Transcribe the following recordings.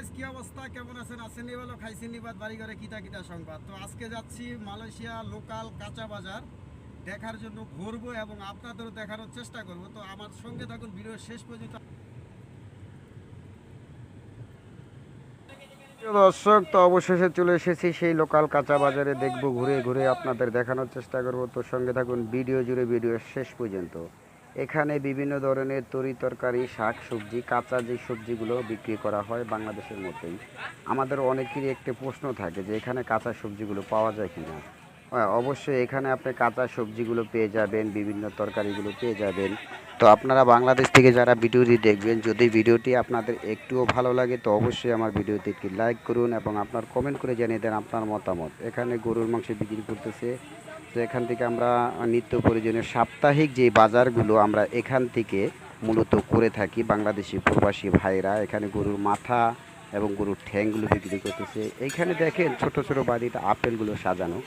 Guys কি অবস্থা? কেমন আছেন? বাড়ি ঘরে কিতা কিতা সংবাদ? তো আজকে যাচ্ছি মালয়েশিয়া লোকাল কাঁচা বাজার। দেখার জন্য ঘুরবো এবং আপনাদেরও চেষ্টা করব। তো আমার সঙ্গে থাকুন, ভিডিও শেষ পর্যন্ত। দর্শক, তো অবশেষে চলে এসেছি সেই লোকাল কাঁচা বাজারে। দেখব, ঘুরে ঘুরে আপনাদের দেখানোর চেষ্টা করব। তো সঙ্গে থাকুন, ভিডিও জুড়ে ভিডিও শেষ পর্যন্ত। এখানে বিভিন্ন ধরনের তরি তরকারি, শাক সবজি, কাঁচা যে সবজিগুলো বিক্রি করা হয় বাংলাদেশের মতোই আমাদের অনেকেরই একটি প্রশ্ন থাকে যে এখানে কাঁচা সবজিগুলো পাওয়া যায় কিনা? হ্যাঁ অবশ্যই এখানে আপনি কাঁচা সবজিগুলো পেয়ে যাবেন, বিভিন্ন তরকারিগুলো পেয়ে যাবেন। তো আপনারা বাংলাদেশ থেকে যারা ভিডিওটি দেখবেন, যদি ভিডিওটি আপনাদের একটুও ভালো লাগে, তো অবশ্যই আমার ভিডিওটি একটি লাইক করুন এবং আপনার কমেন্ট করে জানিয়ে দেন আপনার মতামত। এখানে গরুর মাংস বিক্রি করতেছে তো এখান থেকে আমরা নিত্য প্রয়োজনীয় সাপ্তাহিক যে বাজারগুলো আমরা এখান থেকে মূলত করে থাকি, বাংলাদেশি প্রবাসী ভাইরা, এখানে গরুর মাথা এবং গরুর ঠ্যাংগুলো বিক্রি করতেছে। এইখানে দেখেন ছোট ছোট বাড়িতে আপেলগুলো সাজানো।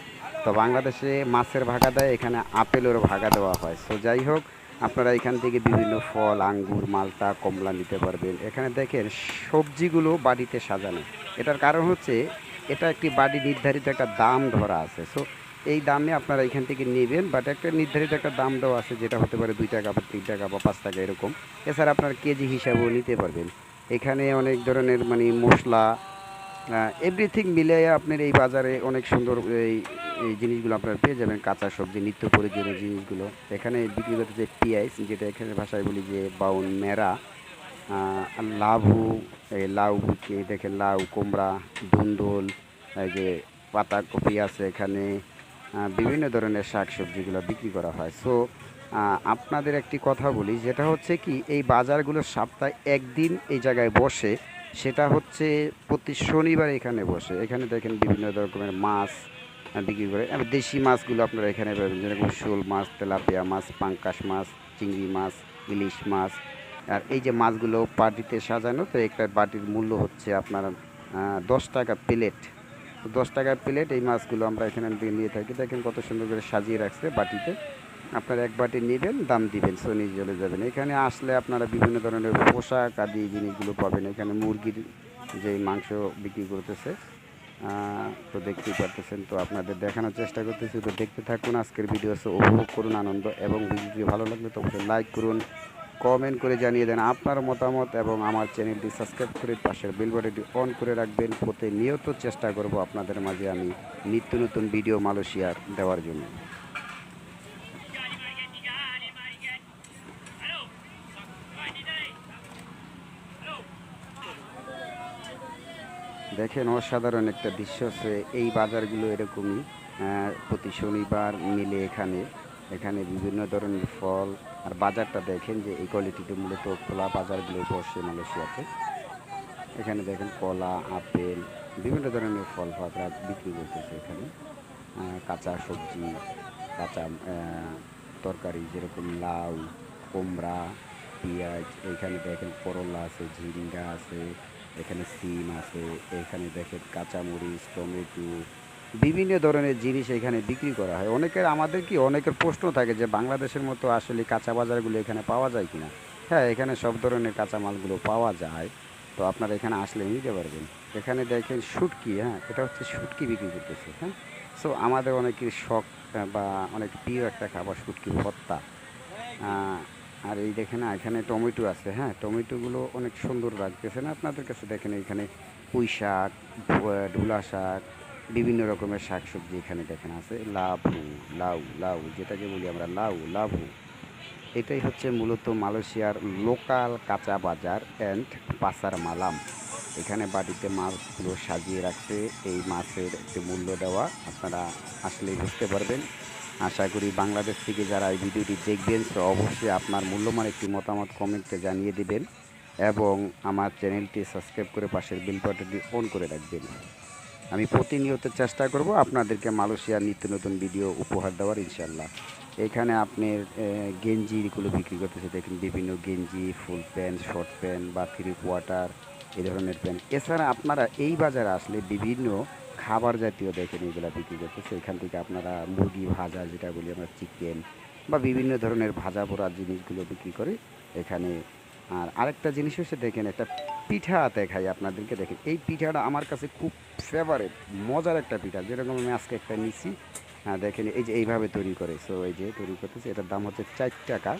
তো বাংলাদেশে মাছের ভাগা দেয় এখানে আপেলেরও ভাগা দেওয়া হয়। সো যাই হোক, আপনারা এখান থেকে বিভিন্ন ফল, আঙ্গুর, মালটা, কমলা নিতে পারবেন। এখানে দেখেন সবজিগুলো বাড়িতে সাজানো। এটার কারণ হচ্ছে, এটা একটি বাড়ি নির্ধারিত একটা দাম ধরা আছে। সো এই দামে আপনারা এখান থেকে নেবেন বাট একটা নির্ধারিত একটা দাম দেওয়া আছে, যেটা হতে পারে দুই টাকা বা তিন টাকা বা পাঁচ টাকা এরকম। এছাড়া আপনার কেজি হিসাবেও নিতে পারবেন। এখানে অনেক ধরনের মানে মশলা এভরিথিং মিলে আপনার এই বাজারে অনেক সুন্দর এই এই জিনিসগুলো আপনারা পেয়ে যাবেন, কাঁচা সবজি, নিত্য প্রয়োজনীয় জিনিসগুলো। এখানে বিক্রি করতে যে পিঁয়াজ, যেটা এখানে ভাষায় বলি যে বাউন মেরা লাভু, এই লাউ দেখেন লাউ, কুমড়া, ধুন্দুল, এই যে পাতাকপি আছে এখানে। বিভিন্ন ধরনের শাক সবজিগুলো বিক্রি করা হয়। সো আপনাদের একটি কথা বলি, যেটা হচ্ছে কি, এই বাজারগুলো সপ্তাহে একদিন এই জায়গায় বসে, সেটা হচ্ছে প্রতি শনিবার এখানে বসে। এখানে দেখেন বিভিন্ন রকমের মাছ বিক্রি করে দেশি মাছগুলো আপনারা এখানে পাবেন, যেরকম শোল মাছ, তেলাপিয়া মাছ, পাঙ্কাশ মাছ, চিংড়ি মাছ, ইলিশ মাছ। আর এই যে মাছগুলো বাটিতে সাজানো, তো একটা বাটির মূল্য হচ্ছে আপনার দশ টাকা প্লেট। দশ টাকার প্লেট এই মাছগুলো আমরা এখানে নিয়ে থাকি। দেখেন কত সুন্দর করে সাজিয়ে রাখছে বাটিতে। আপনারা এক বাটি নেবেন, দাম দিবেন, সো নিয়ে চলে যাবেন। এখানে আসলে আপনারা বিভিন্ন ধরনের পোশাক আদি জিনিসগুলো পাবেন। এখানে মুরগির যে মাংস বিক্রি করতেছে তো দেখতেই পারতেছেন। তো আপনাদের দেখানোর চেষ্টা করতেছি। তো দেখতে থাকুন, আজকের ভিডিও উপভোগ করুন, আনন্দ এবং ভিডিওটি ভালো লাগলে তো অবশ্যই লাইক করুন। কমেন্ট করে জানিয়ে দেন আপনার মতামত এবং আমার চ্যানেলটি সাবস্ক্রাইব করে পাশের বেল বাটনটি অন করে রাখবেন। প্রতিনিয়ত চেষ্টা করব আপনাদের মাঝে আমি নিত্য নতুন ভিডিও মালয়েশিয়ার দেওয়ার জন্য। দেখেন অসাধারণ একটা দৃশ্য আছে এই বাজারগুলো এরকমই প্রতি শনিবার মিলে এখানে। এখানে বিভিন্ন ধরনের ফল আর বাজারটা দেখেন যে এই কোয়ালিটিতে মূলত খোলা বাজারগুলো বসে মালয়েশিয়াতে। এখানে দেখেন কলা, আপেল, বিভিন্ন ধরনের ফল ফাকড়া বিক্রি করতেছে এখানে। কাঁচা সবজি, কাঁচা তরকারি যেরকম লাউ, কুমড়া, পেঁয়াজ, এখানে দেখেন করলা আছে, ঝিঙ্গা আছে, এখানে সিম আছে, এখানে দেখেন কাঁচামরিচ, টমেটো বিভিন্ন ধরনের জিনিস এখানে বিক্রি করা হয়। অনেকের, আমাদের কি, অনেকের প্রশ্ন থাকে যে বাংলাদেশের মতো আসলে কাঁচা বাজারগুলো এখানে পাওয়া যায় কি না হ্যাঁ এখানে সব ধরনের কাঁচামালগুলো পাওয়া যায়। তো আপনারা এখানে আসলে নিতে পারবেন। এখানে দেখেন শুটকি হ্যাঁ এটা হচ্ছে শুটকি বিক্রি করতেছে হ্যাঁ? সো আমাদের অনেকের শখ বা অনেক প্রিয় একটা খাবার শুটকি ভত্তা আর এই দেখেন এখানে টমেটো আছে হ্যাঁ? টমেটোগুলো অনেক সুন্দর লাগতেছে না আপনাদের কাছে? দেখেন এখানে পুঁই শাক ঢুলা শাক বিভিন্ন রকমের শাক সবজি এখানে দেখেন আছে। লাভু, লাউ লাউ, যেটাকে বলি আমরা, লাউ, লাভু। এটাই হচ্ছে মূলত মালয়েশিয়ার লোকাল কাঁচা বাজার অ্যান্ড পাসার মালাম। এখানে বাড়িতে মাছগুলো সাজিয়ে রাখছে এই মাছের একটি মূল্য দেওয়া, আপনারা আসলেই বুঝতে পারবেন। আশা করি বাংলাদেশ থেকে যারা এই ভিডিওটি দেখবেন, তো অবশ্যই আপনার মূল্যবান একটি মতামত কমেন্টে জানিয়ে দিবেন এবং আমার চ্যানেলটি সাবস্ক্রাইব করে পাশের বিল বাটনটি অন করে রাখবেন। আমি প্রতিনিয়ত চেষ্টা করব আপনাদেরকে মালয়েশিয়ার নিত্য নতুন ভিডিও উপহার দেওয়ার ইনশাল্লাহ এখানে আপনি গেঞ্জিগুলো বিক্রি করতেছে। দেখেন বিভিন্ন গেঞ্জি, ফুল প্যান্ট, শর্ট প্যান্ট বা থ্রি কোয়ার্টার এই ধরনের প্যান্ট। এছাড়া আপনারা এই বাজারে আসলে বিভিন্ন খাবার জাতীয় দেখেন এগুলো বিক্রি করতেছে। এখান থেকে আপনারা মুরগি ভাজা যেটা বলি আমরা, চিকেন বা বিভিন্ন ধরনের ভাজা পোড়া জিনিসগুলো বিক্রি করে এখানে। আর আরেকটা জিনিস হচ্ছে, দেখেন একটা পিঠা দেখাই আপনাদেরকে, দেখেন, এই পিঠাটা আমার কাছে খুব ফেভারেট মজার একটা পিঠা, যেরকম আমি আজকে একটা নিছি। হ্যাঁ দেখেন, এই যে এইভাবে তৈরি করে সো এই যে তৈরি করতেছে, এটার দাম হচ্ছে চার টাকা।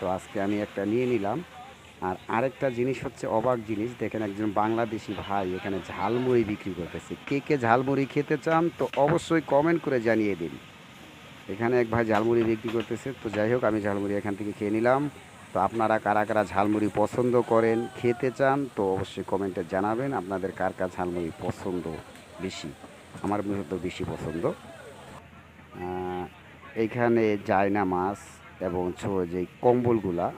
তো আজকে আমি একটা নিয়ে নিলাম। আর আরেকটা জিনিস হচ্ছে অবাক জিনিস, দেখেন একজন বাংলাদেশি ভাই এখানে ঝালমুড়ি বিক্রি করতেছে। কে কে ঝালমুড়ি খেতে চান, তো অবশ্যই কমেন্ট করে জানিয়ে দিন। এখানে এক ভাই ঝালমুড়ি বিক্রি করতেছে, তো যাই হোক, আমি ঝালমুড়ি এখান থেকে খেয়ে নিলাম। তো আপনারা কারা কারা ঝালমুড়ি পছন্দ করেন, খেতে চান, তো অবশ্যই কমেন্টে জানাবেন আপনাদের কার কার ঝালমুড়ি পছন্দ বেশি। আমার মূলত বেশি পছন্দ। এইখানে জায়না মাছ এবং ছো- যে কম্বলগুলা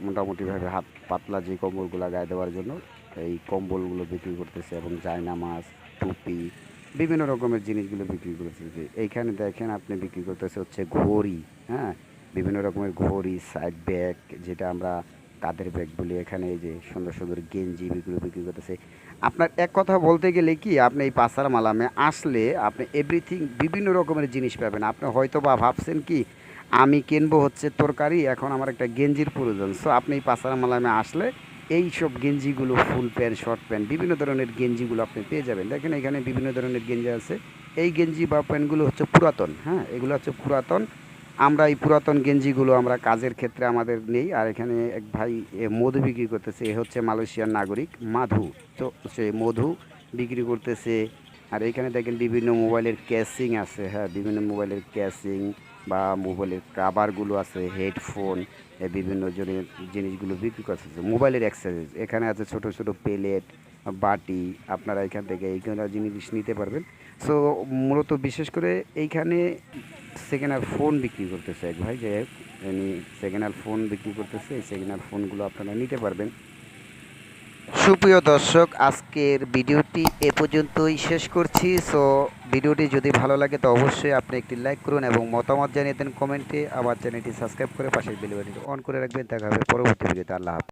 মোটামুটিভাবে হাত পাতলা যে কম্বলগুলা গায়ে দেওয়ার জন্য এই কম্বলগুলো বিক্রি করতেছে এবং জায়না মাছ, টুপি, বিভিন্ন রকমের জিনিসগুলো বিক্রি করতেছে। এইখানে দেখেন আপনি বিক্রি করতেছে হচ্ছে ঘড়ি হ্যাঁ? বিভিন্ন রকমের ঘড়ি সাইড ব্যাগ যেটা আমরা কাদের ব্যাগ বলি এখানে, এই যে সুন্দর সুন্দর গেঞ্জি বিক্রি বিক্রি করতেছে। আপনার এক কথা বলতে গেলে কি, আপনি এই পাসার মালামে আসলে আপনি এভরিথিং বিভিন্ন রকমের জিনিস পাবেন। আপনি হয়তো বা ভাবছেন কি, আমি কিনবো হচ্ছে তরকারি, এখন আমার একটা গেঞ্জির প্রয়োজন। সো আপনি এই পাসার মালামে আসলে এই সব গেঞ্জিগুলো, ফুল প্যান্ট শর্ট প্যান্ট বিভিন্ন ধরনের গেঞ্জিগুলো আপনি পেয়ে যাবেন। দেখেন এখানে বিভিন্ন ধরনের গেঞ্জি আছে। এই গেঞ্জি বা প্যান্টগুলো হচ্ছে পুরাতন হ্যাঁ? এগুলো হচ্ছে পুরাতন। আমরা এই পুরাতন গেঞ্জিগুলো আমরা কাজের ক্ষেত্রে আমাদের নেই, আর এখানে এক ভাই মধু বিক্রি করতেছে, এ হচ্ছে মালয়েশিয়ার নাগরিক মাধু। তো সে মধু বিক্রি করতেছে, আর এখানে দেখেন বিভিন্ন মোবাইলের ক্যাসিং আছে হ্যাঁ বিভিন্ন মোবাইলের ক্যাসিং বা মোবাইলের কাভারগুলো আছে, হেডফোন বিভিন্ন জনের জিনিসগুলো বিক্রি করতেছে, মোবাইলের অ্যাক্সেসরিজ এখানে আছে ছোট ছোট প্লেট, বাটি, আপনারা এখান থেকে এইখানে জিনিস নিতে পারবেন। সো মূলত বিশেষ করে এইখানে সেকেন্ড হ্যান্ড ফোন বিক্রি করতেছে এক ভাই যে উনি সেকেন্ড হ্যান্ড ফোন বিক্রি করতেছে, এই সেকেন্ড হ্যান্ড ফোনগুলো আপনারা নিতে পারবেন। সুপ্রিয় দর্শক, আজকের ভিডিওটি এ পর্যন্তই শেষ করছি। সো ভিডিওটি যদি ভালো লাগে, তো অবশ্যই আপনি একটি লাইক করুন এবং মতামত জানিয়ে দেন কমেন্টে। আবার চ্যানেলটি সাবস্ক্রাইব করে পাশের বেল অন করে রাখবেন। দেখা হবে পরবর্তী ভিডিওতে। আল্লাহ